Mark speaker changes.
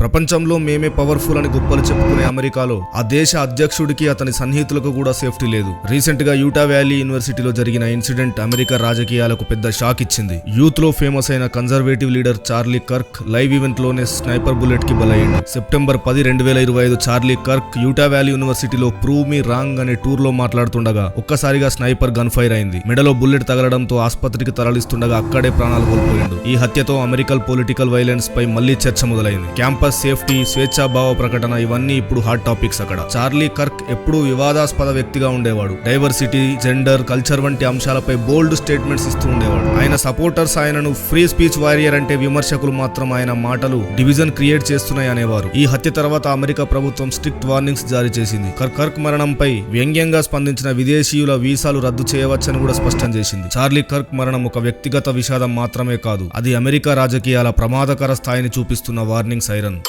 Speaker 1: ప్రపంచంలో మేమే పవర్ఫుల్ అని గొప్పలు చెప్పుకునే అమెరికాలో ఆ దేశ అధ్యక్షుడికి అతని సన్నిహితులకు కూడా సేఫ్టీ లేదు. రీసెంట్గా యూటా వ్యాలీ యూనివర్సిటీలో జరిగిన ఇన్సిడెంట్ అమెరికా రాజకీయాలకు పెద్ద షాక్ ఇచ్చింది. యూత్లో ఫేమస్ అయిన conservative leader Charlie Kirk live ఈవెంట్లోనే sniper బుల్లెట్కి బలయ్యింది సెప్టెంబర్ పది రెండు వేల ఇరవై ఐదు చార్లీ కర్క్ యూటా వ్యాలీ యూనివర్సిటీలో ప్రూవ్ మీ రాంగ్ అనే టూర్లో మాట్లాడుతుండగా ఒక్కసారిగా స్నైపర్ గన్ ఫైర్ అయింది. మెడలో బుల్లెట్ తగలడంతో ఆసుపత్రికి తరలిస్తుండగా అక్కడే ప్రాణాలు కోల్పోయిండు. ఈ హత్యతో అమెరికల్ పొలిటికల్ వైలెన్స్ పై మళ్ళీ చర్చ మొదలైంది. క్యాంపస్ సేఫ్టీ స్వేచ్ఛాభావ ప్రకటన ఇవన్నీ ఇప్పుడు హాట్ టాపిక్స్ అక్కడ. చార్లీ కర్క్ ఎప్పుడూ వివాదాస్పద వ్యక్తిగా ఉండేవాడు. డైవర్సిటీ జెండర్ కల్చర్ వంటి అంశాలపై బోల్డ్ స్టేట్మెంట్స్ ఇస్తూ ఉండేవాడు. ఆయన సపోర్టర్స్ ఆయనను ఫ్రీ స్పీచ్ వారియర్ అంటే విమర్శకులు మాత్రం ఆయన మాటలు డివిజన్ క్రియేట్ చేస్తున్నాయి అనేవారు. ఈ హత్య తర్వాత అమెరికా ప్రభుత్వం స్ట్రిక్ట్ వార్నింగ్స్ జారీ చేసింది. కర్- కర్క్ మరణంపై వ్యంగ్యంగా స్పందించిన విదేశీయుల వీసాలు రద్దు చేయవచ్చని కూడా స్పష్టం చేసింది. చార్లీ కర్క్ మరణం ఒక వ్యక్తిగత విషాదం మాత్రమే కాదు అది అమెరికా రాజకీయాల ప్రమాదకర స్థాయిని చూపిస్తున్న వార్నింగ్ సైరన్.